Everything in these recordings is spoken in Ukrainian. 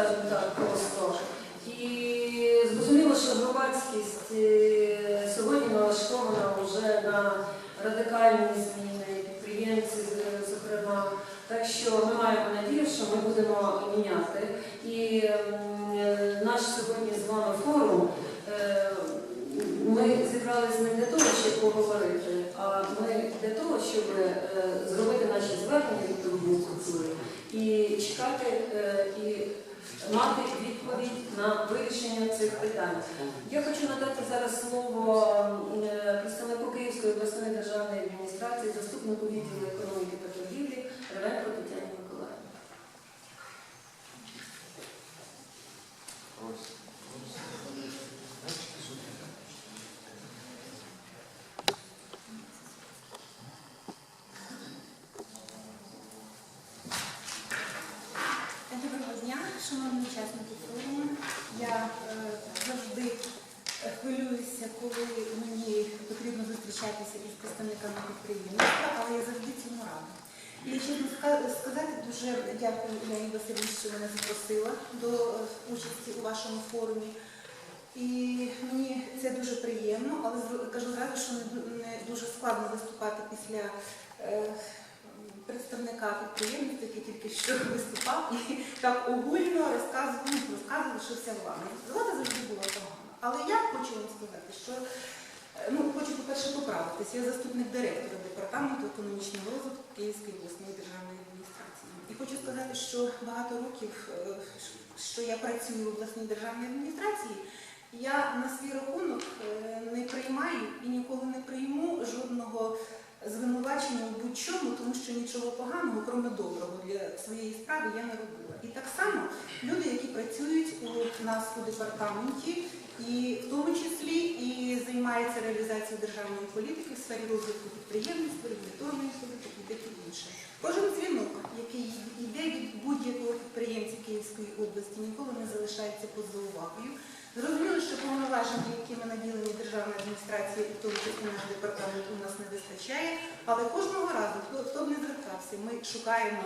скажімо так, просто. І зрозуміло, що громадськість е, сьогодні налаштована вже на радикальні зміни, підприємці, зокрема. Так що ми маємо надію, що ми будемо міняти. І е, наш сьогодні з вами форум. е, Ми зібралися не для того, щоб поговорити, а ми для того, щоб зробити наші звернення від культури і чекати і мати відповідь на вирішення цих питань. Я хочу надати зараз слово е, представнику Київської обласної державної адміністрації, заступнику відділу економіки та торгівлі Ревенко Тетяні Миколаївні. Доброго дня, шановні учасники форуму. Я е, завжди е, хвилююся, коли мені потрібно зустрічатися із представниками підприємництва, але я завжди цьому рада. І чесно ска- сказати, дуже Яні що мене запросила до е, участі у вашому форумі. І мені це дуже приємно, але кажу зразу, що не, дуже складно виступати після е, представника підприємництва, який тільки що виступав і так огульно розказував, ну, розказував, що вся влада. Влада завжди була погана. Але я хочу вам сказати, що е, ну, хочу, по-перше, поправитися. Я заступник директора департаменту економічного розвитку Київської обласної державної хочу сказати, що багато років, е, що я працюю в обласній державній адміністрації, я на свій рахунок е, не приймаю і ніколи не прийму жодного звинувачення у будь-чому, тому що нічого поганого, крім доброго для своєї справи я не робила. І так само люди, які працюють у нас у департаменті, і в тому числі і займаються реалізацією державної політики в сфері розвитку підприємництва, регуляторної політики і таке інше. Кожен дзвінок, який йде від будь-якого підприємця Київської області, ніколи не залишається поза увагою. Зрозуміло, що повноваження, якими наділені державна адміністрація, і тому числі наш департамент у нас не вистачає, але кожного разу, хто, б не звертався, ми шукаємо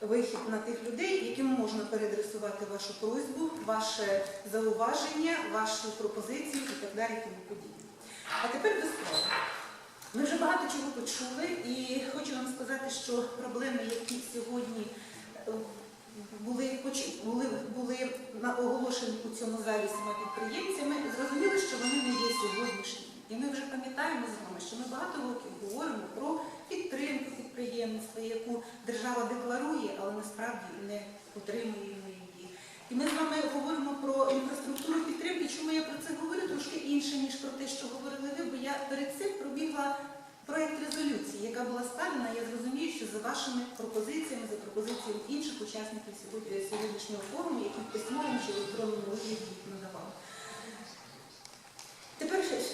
вихід на тих людей, яким можна переадресувати вашу просьбу, ваше зауваження, вашу пропозицію і так далі, тому подібне. А тепер до справи. Ми вже багато чого почули, і хочу вам сказати, що проблеми, які сьогодні е, були, були, були оголошені у цьому залі всіма підприємцями, зрозуміли, що вони не є сьогоднішніми. І ми вже пам'ятаємо з вами, що ми багато років говоримо про підтримку підприємництва, яку держава декларує, але насправді не отримує її. І ми з вами говоримо про інфраструктуру підтримки. Чому я про це говорю? Трошки інше, ніж про те, що говорили ви, я перед цим пробігла проєкт резолюції, яка була складена, я зрозумію, що за вашими пропозиціями, за пропозиціями інших учасників сьогоднішнього форуму, які в письмовому чи електронному вигляді надавали. Тепер ще ж,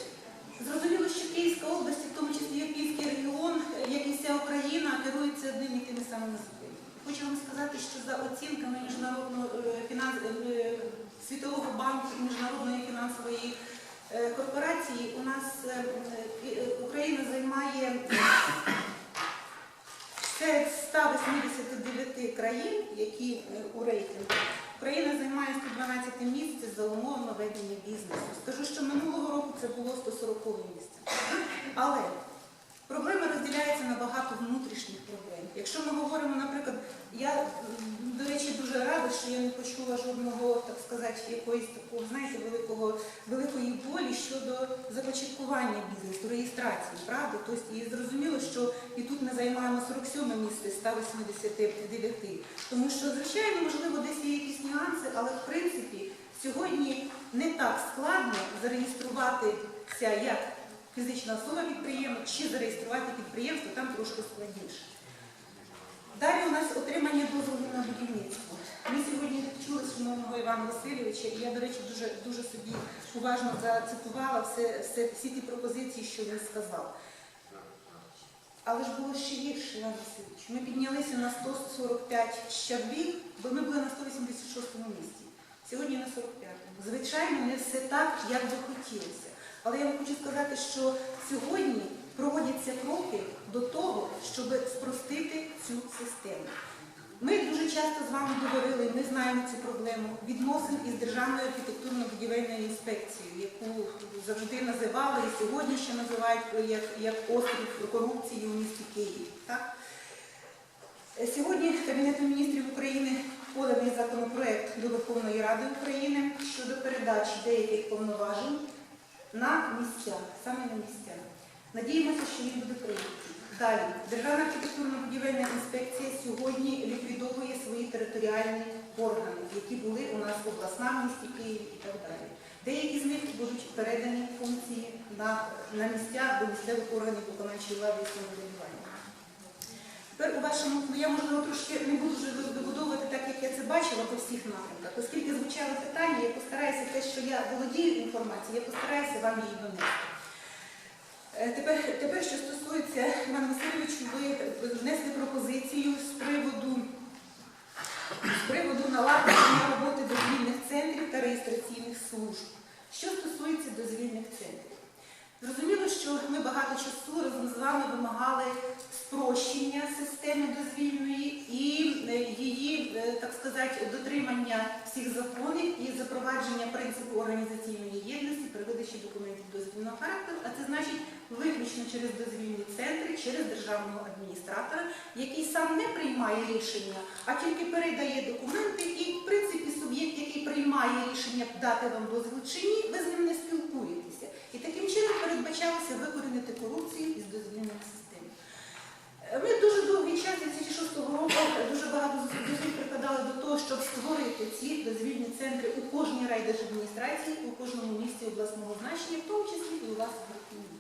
зрозуміло, що Київська область, в тому числі як Київський регіон, як і вся Україна, керується одними і тими самими законами. Хочу вам сказати, що за оцінками міжнародного е, фінанс... е, Світового банку міжнародної фінансової корпорації у нас е, е, Україна займає серед 189 країн, які е, у рейтингу. Україна займає 112 місце за умовно ведення бізнесу. Скажу, що минулого року це було 140 місце. Але проблема розділяється на багато внутрішніх проблем. Якщо ми говоримо, наприклад, я, до речі, дуже рада, що я не почула жодного, так сказати, якоїсь такого, знаєте, великого, великої болі щодо започаткування бізнесу, реєстрації, правда? Тобто, і зрозуміло, що і тут ми займаємо 47 місце з 189. Тому що, звичайно, можливо, десь є якісь нюанси, але в принципі сьогодні не так складно зареєструватися як фізична особа підприємець чи зареєструвати підприємство, там трошки складніше. Далі у нас отримання дозволу на будівництво. Ми сьогодні чули шановного Івана Васильовича, і я, до речі, дуже, дуже собі уважно зацитувала все, все, всі ті пропозиції, що він сказав. Але ж було ще гірше, Іван Васильович. Ми піднялися на 145 щаблів, бо ми були на 186 місці. Сьогодні на 45-му. Звичайно, не все так, як би хотілося. Але я вам хочу сказати, що сьогодні проводяться кроки до того, щоб спростити цю систему. Ми дуже часто з вами говорили, ми знаємо цю проблему відносин із Державною архітектурно-будівельною інспекцією, яку завжди називали і сьогодні ще називають як, як острів корупції у місті Києві. Так? Сьогодні Кабінетом міністрів України поданий законопроект до Верховної Ради України щодо передачі деяких повноважень на місцях, саме на місцях. Надіємося, що він буде прийнятий. Далі, Державна архітектурно-будівельна інспекція сьогодні ліквідовує свої територіальні органи, які були у нас обласна в місті Києві і так далі. Деякі з них будуть передані функції на, на місця до місцевих органів виконавчої влади і самоврядування. Тепер у вашому, ну я можливо трошки не буду вже вибудовувати так, як я це бачила по всіх напрямках. Оскільки звучало питання, я постараюся те, що я володію інформацією, я постараюся вам її донести. Е, Тепер, тепер, що стосується Іван Васильович, ви внесли пропозицію з приводу, з приводу налагодження роботи дозвільних центрів та реєстраційних служб. Що стосується дозвільних центрів, зрозуміло, що ми багато часу разом з вами вимагали спрощення системи дозвільної і е, її, е, так сказати, дотримання всіх законів і запровадження принципу організаційної єдності при видачі документів дозвільного характеру, а це значить виключно через дозвільні центри, через державного адміністратора, який сам не приймає рішення, а тільки передає документи, і в принципі суб'єкт, який приймає рішення дати вам дозвіл чи ні, ви з ним не спілкуєтеся. Таким чином передбачалося викорінити корупцію із дозвільних систем. Е, Ми дуже довгий час, 2006 року, дуже багато зусиль прикладали до того, щоб створити ці дозвільні центри у кожній райдержадміністрації, у кожному місті обласного значення, в тому числі і у вас в Верховній.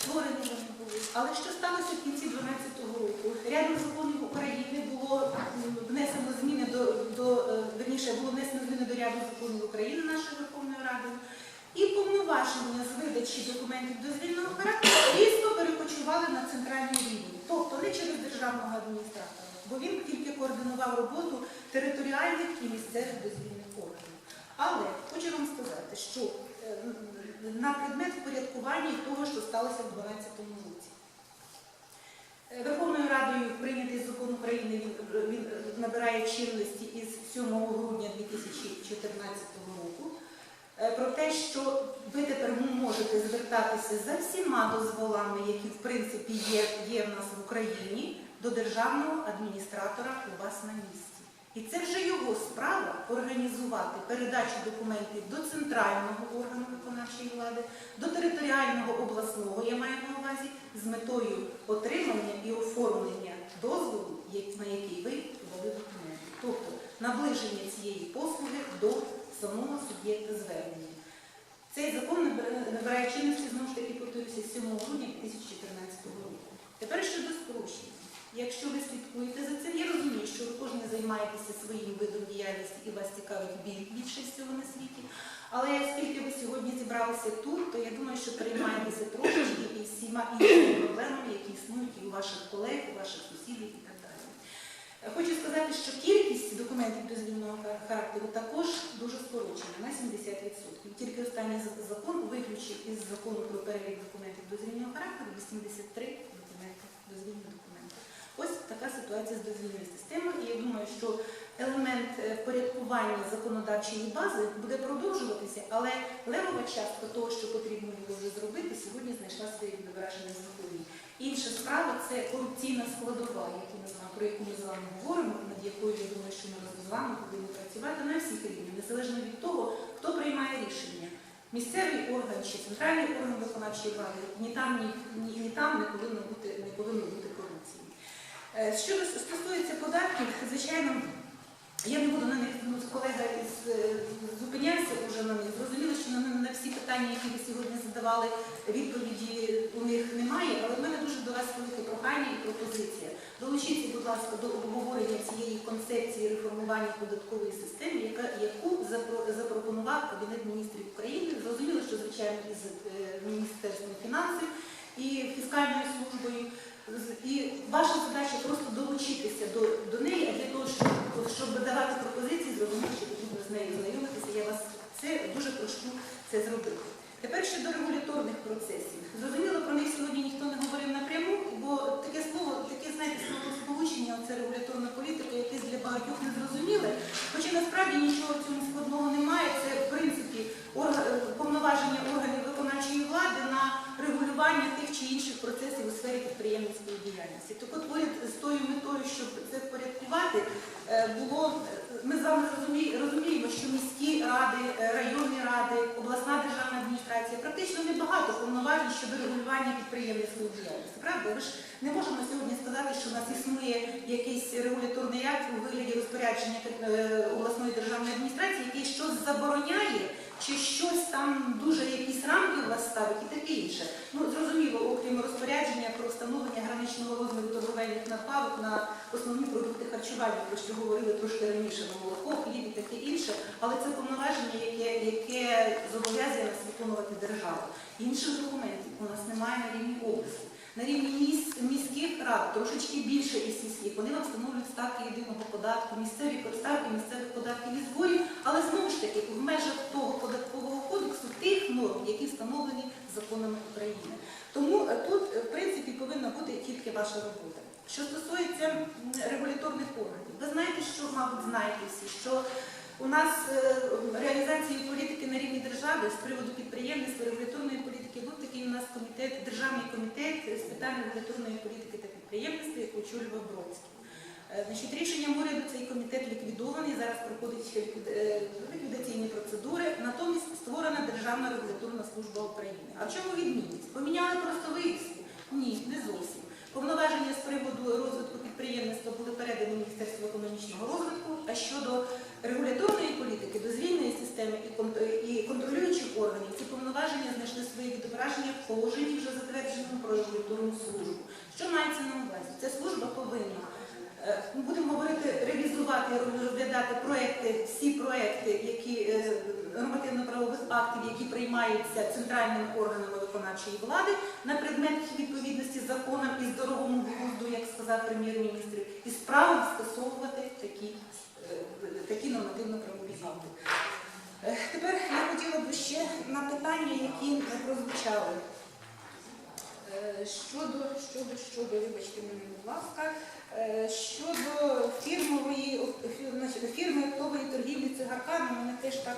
Створені вони були. Але що сталося в кінці 2012 року? Рядом законів України було внесено зміни до, до е, верніше, було внесено зміни до ряду законів України нашою Верховною Радою. І повноваження з видачі документів дозвільного характеру різко перекочували на центральний рівень, тобто не через державного адміністратора, бо він тільки координував роботу територіальних і місцевих дозвільних органів. Але хочу вам сказати, що е, на предмет впорядкування того, що сталося в 2012 році. Е, Верховною Радою прийнятий закон України він, він набирає чинності із 7 грудня 2014 року е, про те, що ви тепер можете звертатися за всіма дозволами, які в принципі є, є в нас в Україні, до державного адміністратора у вас на місці. І це вже його справа організувати передачу документів до центрального органу виконавчої влади, до територіального обласного, я маю на увазі, з метою отримання і оформлення дозволу, на який ви подали документи. Тобто наближення цієї послуги до самого суб'єкта звернення. Цей закон набирає- чинності, знову ж таки, повторюся, 7 грудня 2014 року. Тепер щодо спрощення. Якщо ви слідкуєте за цим, я розумію, що ви кожен займаєтеся своїм видом діяльності і вас цікавить біль більше всього на світі. Але оскільки ви сьогодні зібралися тут, то я думаю, що переймаєтеся трошечки і всіма іншими проблемами, які існують і у ваших колег, у ваших сусідів і так Хочу сказати, що кількість документів дозвільного характеру також дуже скорочена на 70%. Тільки останній закон виключив із закону про перелік документів дозвільного характеру 83 документи, дозвільні документи. Ось така ситуація з дозвільною системою, і я думаю, що елемент е, впорядкування законодавчої бази буде продовжуватися, але левова частка того, що потрібно було вже зробити, сьогодні знайшла своє відображення в законі. Інша справа це корупційна складова, про яку ми з вами говоримо, над якою я думаю, що ми з вами повинні працювати на всіх рівнях, незалежно від того, хто приймає рішення. Місцевий орган чи центральний орган виконавчої влади ні там, ні, ні, ні там не повинно бути не повинно бути корупції. Е, Що стосується податків, звичайно, я не буду на них, ну, колега із е, зупинявся вже на них. Зрозуміло, що на, на всі питання, які ви сьогодні задавали, відповіді у них немає, але в мене дуже до вас велике прохання і пропозиція. Долучіться, будь ласка, до обговорення цієї концепції реформування податкової системи, яку запропонував Кабінет міністрів України. Зрозуміло, що звичайно із е, Міністерством фінансів і фіскальною службою. І ваша задача просто долучитися до, до неї, а для того, щоб, щоб давати пропозиції, зрозуміло, що потрібно з нею знайомитися. Я вас це дуже прошу це зробити. Тепер щодо регуляторних процесів. Зрозуміло, про них сьогодні ніхто не говорив напряму, бо таке слово, таке знаєте, слово сполучення, це регуляторна політика, багатьох не зрозуміли. Хоча насправді нічого в цьому складного немає. Це в принципі орга- е, повноваження органів виконавчої влади на регулювання тих чи інших процесів у сфері підприємницької діяльності. Так от поряд з тою метою, щоб це впорядкувати, е, було е, ми з вами розуміємо, що міські ради, е, районні ради, обласна державна адміністрація практично небагато повноважень щодо регулювання підприємницької діяльності. Правда, ви ж не можемо сьогодні сказати, що у нас існує якийсь регуляторний акт у вигляді розпорядження обласної державної адміністрації, який щось забороняє. Чи щось там дуже якісь рамки у вас ставить і таке інше. Ну зрозуміло, окрім розпорядження про встановлення граничного розміру торговельних надбавок на основні продукти харчування, про що говорили трошки раніше на молоко, хліб і таке інше, але це повноваження, яке, яке зобов'язує нас виконувати держава. Інших документів у нас немає на рівні області. На рівні міс- міських рад трошечки більше і сільських. Вони вам встановлюють ставки єдиного податку, місцеві ставки місцевих податків і зборів, але знову ж таки в межах того податкового кодексу тих норм, які встановлені законами України. Тому е, тут, е, в принципі, повинна бути тільки ваша робота. Що стосується регуляторних органів, ви знаєте, що, мабуть, знаєте всі, що у нас е, реалізації політики на рівні держави з приводу підприємництва, регуляторної політики у нас комітет, державний комітет з питань регуляторної політики та підприємництва, який очолював Бродський. Е, Значить, рішенням уряду цей комітет ліквідований, зараз проходить е, ліквідаційні процедури, натомість створена Державна регуляторна служба України. А в чому відмінність? Поміняли просто вивіску? Ні, не зовсім. Повноваження з приводу розвитку підприємництва були передані Міністерству економічного розвитку, а щодо регуляторної політики, дозвільної системи і кон- і контролюючих органів, ці повноваження знайшли своє відображення в положенні вже затвердженому про регуляторну службу. Що мається на увазі? Ця служба повинна Е, Ми будемо говорити, ревізувати, розглядати проекти, всі проекти, які е, нормативно-правових актів, які приймаються центральними органами виконавчої влади на предмет відповідності законам і здоровому глузду, як сказав прем'єр-міністр, і справді скасовувати такі, е, такі нормативно-правові акти. Е, Тепер я хотіла б ще на питання, які прозвучали. Е, Щодо, щодо, щодо, вибачте мене, будь ласка, е, щодо фірмової фірми оптової торгівлі цигарками, мене теж так,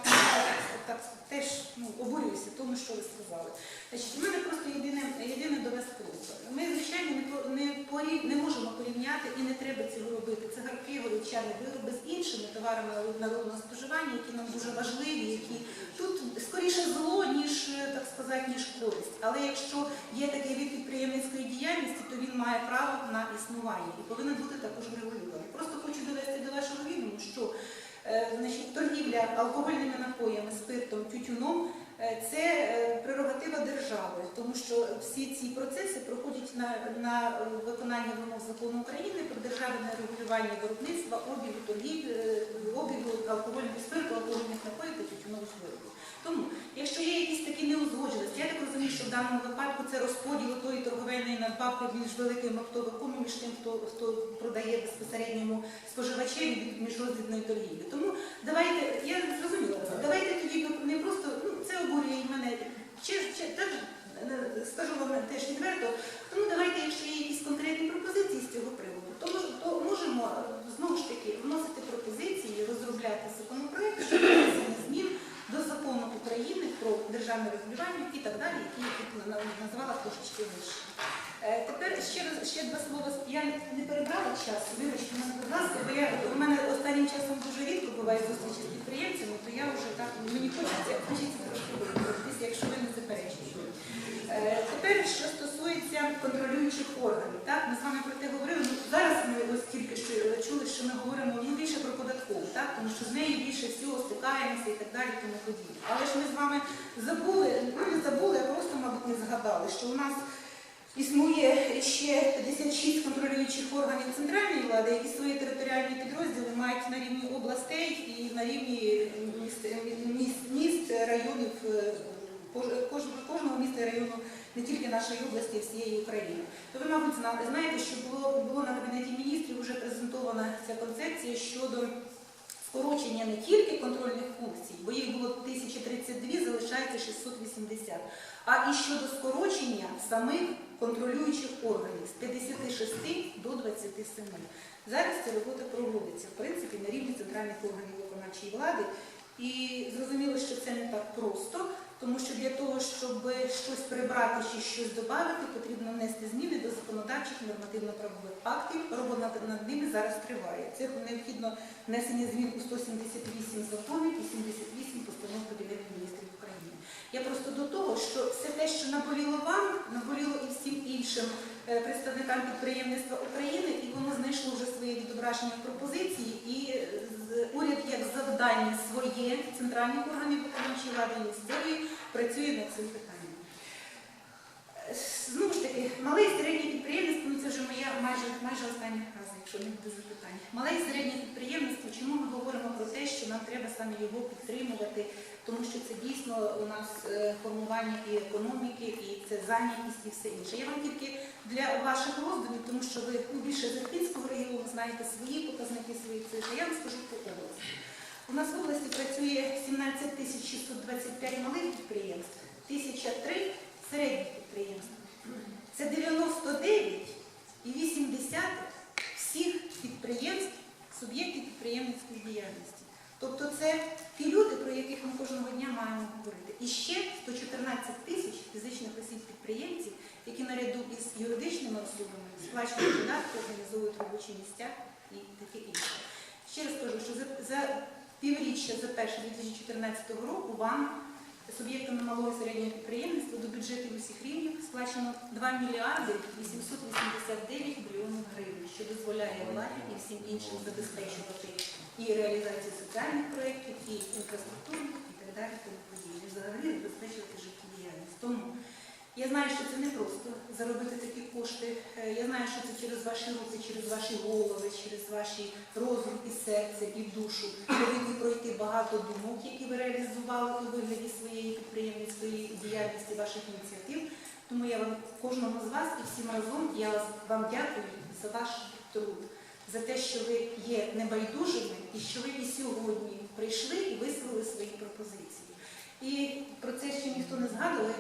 так теж ну, обурююся тому, що ви сказали. Значить, у мене просто єдине, єдине до вас просьба. Ми, звичайно, не, по- не, порів- не можемо порівняти і не треба цього робити. Цигарки, горілчані вироби з іншими товарами народного споживання, які нам дуже важливі, які тут скоріше зло, ніж е, так сказати, ніж користь. Але якщо є такий вид підприємницької діяльності, то він має право на існування і повинен бути також регулюваний. Просто хочу довести до вашого відому, що е, значить, торгівля алкогольними напоями, спиртом, тютюном це е, прерогатива держави, тому що всі ці процеси проходять на, на е, виконання вимог закону України про державне регулювання виробництва, обігу торгів, е, обігу алкогольних спирту, алкогольних напоїв та тютюнових виробів. Тому, якщо є якісь такі неузгодженості, я так розумію, що в даному випадку це розподіл тої торговельної надбавки між великим оптовиком і між тим, хто, хто продає безпосередньому споживачеві від міжрозвідної торгівлі. Тому давайте, я зрозуміла давайте тоді не просто, ну це обурює і мене, чи, чи, е, скажу вам теж відверто, тому давайте, якщо є якісь конкретні пропозиції з цього приводу, то, мож- то можемо е, знову ж таки вносити пропозиції, розробляти законопроект щодо внесення змін до закону України про державне регулювання і так далі, які я тут на- назвала вище. Е, Тепер ще раз ще два слова. Я не перебрала час. Вибачте будь ласка, бо я у мене останнім часом дуже рідко буває зустрічі з підприємцями, то я вже так мені хочеться, хочеться трошки якщо ви не заперечуєте. Е, Тепер що стосується контролюючих органів, так ми з вами про те говорили. Ну зараз ми ось тільки що чули, що ми говоримо ну, більше про податкову, так тому що з нею більше всього стикаємося і так далі, тому подібне. Але ж ми з вами забули, не забули, а просто, мабуть, не згадали, що у нас. Існує ще 56 контролюючих органів центральної влади, які свої територіальні підрозділи мають на рівні областей і на рівні міст, міст, міст районів е, кожного, міста і району не тільки нашої області, а всієї України. То ви, мабуть, знаєте, що було, було на кабінеті міністрів вже презентована ця концепція щодо скорочення не тільки контрольних функцій, бо їх було 1032, залишається 680, а і щодо скорочення самих контролюючих органів з 56 до 27. Зараз ця робота проводиться, в принципі, на рівні центральних органів виконавчої влади. І зрозуміло, що це не так просто, тому що для того, щоб щось прибрати чи щось додати, потрібно внести зміни до законодавчих нормативно-правових актів. Робота над- ними зараз триває. Це необхідно внесення змін у 178 законів і 78 постанов Кабінету міністрів України. Я просто до того, що все те, що наболіло вам, наболіло і всім іншим е, представникам підприємництва України, і воно знайшло вже своє відображення пропозиції, і е, уряд як завдання своє центральних органів виконавчої влади місцевої працює над цим питанням. Е, Знову ж таки, мале і середнє підприємництво, ну це вже моя майже, майже остання фраза, якщо не буде запитань. Мале і середнє підприємництво, чому ми говоримо про те, що нам треба саме його підтримувати, тому що це дійсно у нас е, формування і економіки, і це зайнятість і все інше. Я вам тільки для ваших роздумів, тому що ви ну, більше з регіону знаєте свої показники, свої цифри. Я вам скажу по області. У нас в області працює 17 тисяч 625 малих підприємств, 1003 середніх підприємств. Це 99,8 всіх підприємств, суб'єктів підприємницької діяльності. Тобто це ті люди, про яких ми кожного дня маємо говорити. І ще 114 тисяч фізичних осіб підприємців, які наряду із юридичними особами сплачують податки, організовують робочі місця і таке інше. Ще раз кажу, що за півріччя за перше 2014 року вам суб'єктами малого і середнього підприємництва до бюджетів усіх рівнів сплачено 2 мільярди 889 мільйонів гривень, що дозволяє владі і всім іншим забезпечувати і реалізацію соціальних проєктів, і інфраструктурних, і так далі, тому подібне. Взагалі забезпечувати життєдіяльність. Тому я знаю, що це не просто заробити такі кошти. Е, Я знаю, що це через ваші руки, через ваші голови, через ваші розум і серце, і душу. Повинні пройти багато думок, які ви реалізували у вигляді своєї підприємницької діяльності, ваших ініціатив. Тому я вам кожному з вас і всім разом я вам дякую за ваш труд, за те, що ви є небайдужими і що ви і сьогодні прийшли і висловили свої пропозиції. І про це ще ніхто не згадував.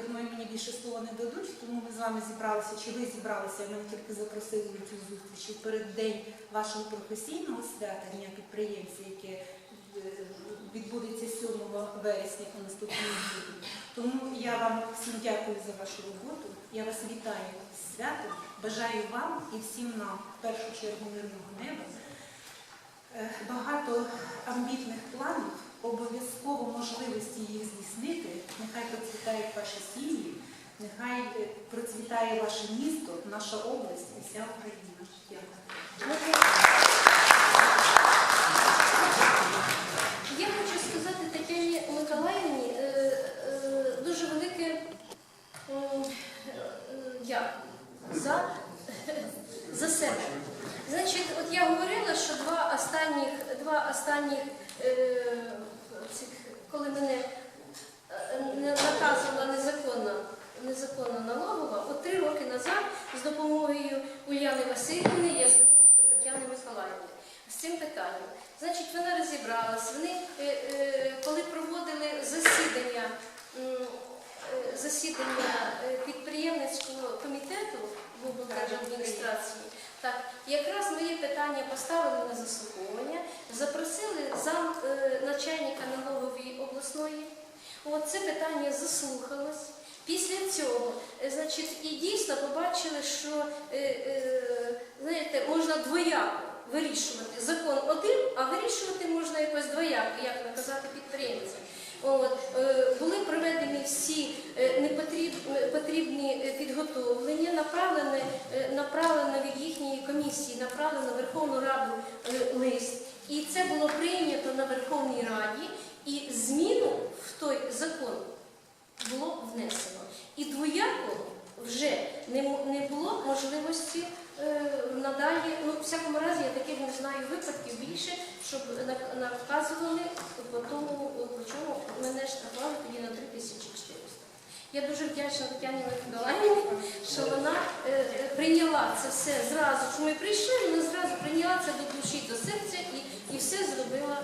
Більше слова не дадуть, тому ми з вами зібралися, чи ви зібралися, мене тільки запросили на цю зустріч у переддень вашого професійного свята, Дня підприємця, яке е, відбудеться 7 вересня по наступній неділі. Тому я вам всім дякую за вашу роботу. Я вас вітаю з святом. Бажаю вам і всім нам в першу чергу мирного неба. Е, Багато амбітних планів, обов'язково можливості їх здійснити. Нехай процвітають ваші сім'ї, нехай е, процвітає ваше місто, наша область і вся Україна. Дякую. Я хочу сказати Тетяні Миколаївні е, е, дуже велике м, е, дякую за, за себе. Значить, от я говорила, що два останніх, два останніх е, цих, коли мене е, не наказувала незаконна, незаконна налогова, от три роки назад з допомогою Уляни Васильівни я звернулася до Тетяни Миколаївни з цим питанням. Значить, вона розібралась. Вони, е, е, коли проводили засідання, м, е, засідання е, підприємницького комітету в облдержадміністрації, так, якраз моє питання поставили на заслуховування, запросили зам е, начальника налогової обласної. От це питання заслухалось. Після цього, е, значить, і дійсно побачили, що знаєте, можна двояко вирішувати закон один, а вирішувати можна якось двояко, як наказати підприємцям. Е, були проведені всі е, непотріб- потрібні е, підготовлення, направлено, від їхньої комісії, направлено Верховну Раду лист. І це було прийнято на Верховній Раді, і зміну в той закон було внесено. І двояко вже не, було можливості надалі, ну, в всякому разі, я таких не знаю випадків більше, щоб наказували по чому мене штрафували тоді на 3400. Я дуже вдячна Тетяні Миколаївні, що вона е, е, прийняла це все зразу. Що ми прийшли, вона зразу прийняла це до душі, до серця і, і все зробила.